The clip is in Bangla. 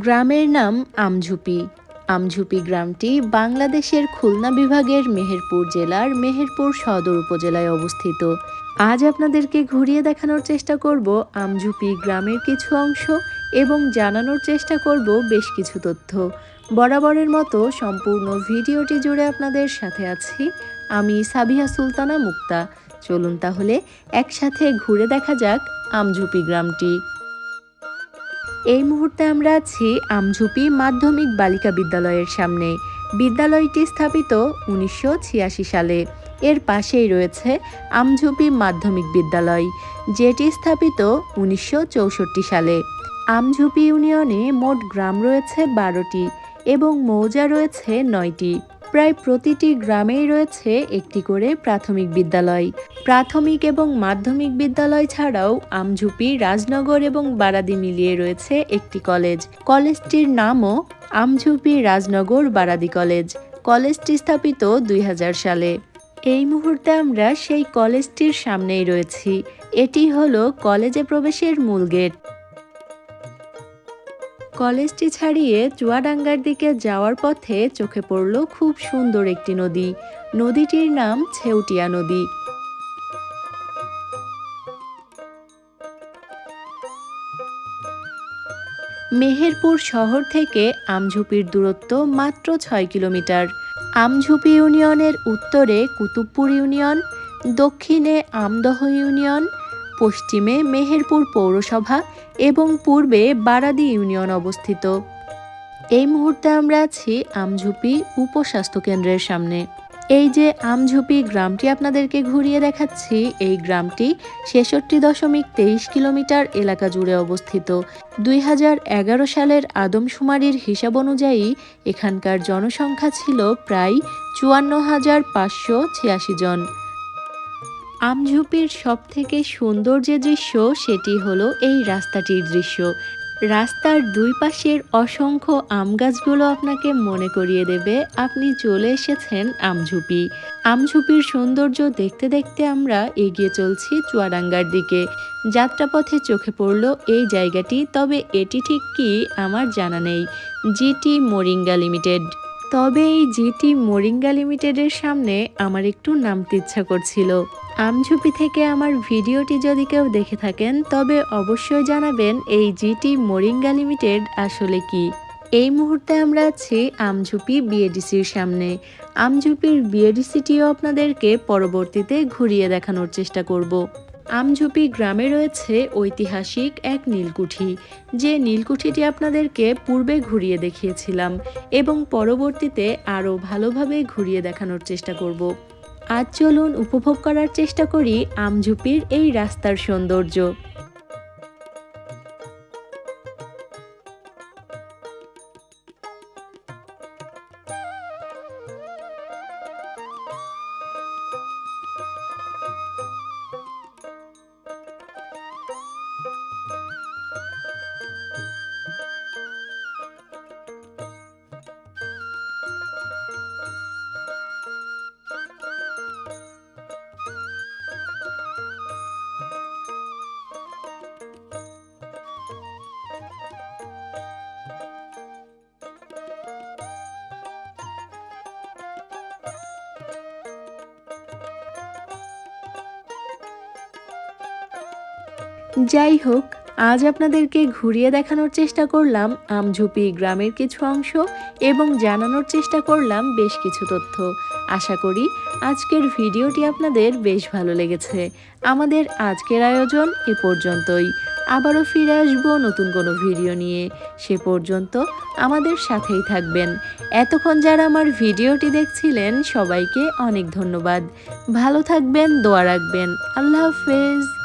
গ্রামের নাম আমঝুপি। আমঝুপি গ্রামটি বাংলাদেশের খুলনা বিভাগের মেহেরপুর জেলার মেহেরপুর সদর উপজেলায় অবস্থিত। আজ আপনাদেরকে ঘুরিয়ে দেখানোর চেষ্টা করব আমঝুপি গ্রামের কিছু অংশ এবং জানানোর চেষ্টা করব বেশ কিছু তথ্য। বরাবরের মতো সম্পূর্ণ ভিডিওটি জুড়ে আপনাদের সাথে আছি আমি সাবিহা সুলতানা মুক্তা। চলুন তাহলে একসাথে ঘুরে দেখা যাক আমঝুপি গ্রামটি। এই মুহূর্তে আমরা আছি আমঝুপি মাধ্যমিক বালিকা বিদ্যালয়ের সামনে। বিদ্যালয়টি স্থাপিত উনিশশো ছিয়াশি সালে। এর পাশেই রয়েছে আমঝুপি মাধ্যমিক বিদ্যালয়, যেটি স্থাপিত উনিশশো চৌষট্টি সালে। আমঝুপি ইউনিয়নে মোট গ্রাম রয়েছে বারোটি এবং মৌজা রয়েছে নয়টি। প্রায় প্রতিটি গ্রামেই রয়েছে একটি করে প্রাথমিক বিদ্যালয়। প্রাথমিক এবং মাধ্যমিক বিদ্যালয় ছাড়াও আমঝুপি, রাজনগর এবং বারাদি মিলিয়ে রয়েছে একটি কলেজ। কলেজটির নামও আমঝুপি, রাজনগর, বারাদি কলেজ। কলেজটি স্থাপিত দুই হাজার সালে। এই মুহূর্তে আমরা সেই কলেজটির সামনেই রয়েছি। এটি হলো কলেজে প্রবেশের মূল গেট। কলেজটি ছাড়িয়ে চুয়াডাঙ্গার দিকে যাওয়ার পথে চোখে পড়ল খুব সুন্দর একটি নদী। নদীটির নাম ছেউটিয়া নদী। মেহেরপুর শহর থেকে আমঝুপির দূরত্ব মাত্র ছয় কিলোমিটার। আমঝুপি ইউনিয়নের উত্তরে কুতুবপুর ইউনিয়ন, দক্ষিণে আমদহ ইউনিয়ন পশ্চিমে মেহেরপুর পৌরসভা এবং পূর্বে বারাদি ইউনিয়ন অবস্থিত। এই মুহূর্তে আমরা আছি আমঝুপি উপস্বাস্থ্য কেন্দ্রের সামনে। এই যে আমঝুপি গ্রামটি আপনাদেরকে ঘুরিয়ে দেখাচ্ছি, এই গ্রামটি ছেষট্টি দশমিক তেইশ কিলোমিটার এলাকা জুড়ে অবস্থিত। দুই হাজার এগারো সালের আদমশুমারির হিসাব অনুযায়ী এখানকার জনসংখ্যা ছিল প্রায় চুয়ান্ন হাজার পাঁচশো ছিয়াশি জন। আমঝুপির সব থেকে সুন্দর যে দৃশ্য, সেটি হলো এই রাস্তাটির দৃশ্য। রাস্তার দুই পাশের অসংখ্য আম গাছগুলো আপনাকে মনে করিয়ে দেবে, আপনি চলে এসেছেন আমঝুপি। আমঝুপির সৌন্দর্য দেখতে দেখতে আমরা এগিয়ে চলছি চুয়াডাঙ্গার দিকে। যাত্রাপথে চোখে পড়ল এই জায়গাটি, তবে এটি ঠিক কি আমার জানা নেই। GT moringa limited. তবে এই জিটি মোরিঙ্গা লিমিটেডের সামনে আমার একটু নামতে ইচ্ছা করছিল। আমঝুপি থেকে আমার ভিডিওটি যদি কেউ দেখে থাকেন, তবে অবশ্যই জানাবেন এই জিটি মোরিঙ্গা লিমিটেড আসলে কি। এই মুহূর্তে আমরা আছি আমঝুপি বিএডিসির সামনে। আমঝুপির বিএডিসিটিও আপনাদেরকে পরবর্তীতে ঘুরিয়ে দেখানোর চেষ্টা করব। আমঝুপি গ্রামে রয়েছে ঐতিহাসিক এক নীলকুঠি, যে নীলকুঠিটি আপনাদেরকে পূর্বে ঘুরিয়ে দেখিয়েছিলাম এবং পরবর্তীতে আরও ভালোভাবে ঘুরিয়ে দেখানোর চেষ্টা করব। আজ চলুন উপভোগ করার চেষ্টা করি আমঝুপির এই রাস্তার সৌন্দর্য। যাই হোক, আজ আপনাদেরকে ঘুরিয়ে দেখানোর চেষ্টা করলাম আমঝুপি গ্রামের কিছু অংশ এবং জানানোর চেষ্টা করলাম বেশ কিছু তথ্য। আশা করি আজকের ভিডিওটি আপনাদের বেশ ভালো লেগেছে। আমাদের আজকের আয়োজন এ পর্যন্তই। আবারও ফিরে আসব নতুন কোনো ভিডিও নিয়ে। সে পর্যন্ত আমাদের সাথেই থাকবেন। এতক্ষণ যারা আমার ভিডিওটি দেখছিলেন, সবাইকে অনেক ধন্যবাদ। ভালো থাকবেন, দোয়া রাখবেন। আল্লাহ হাফেজ।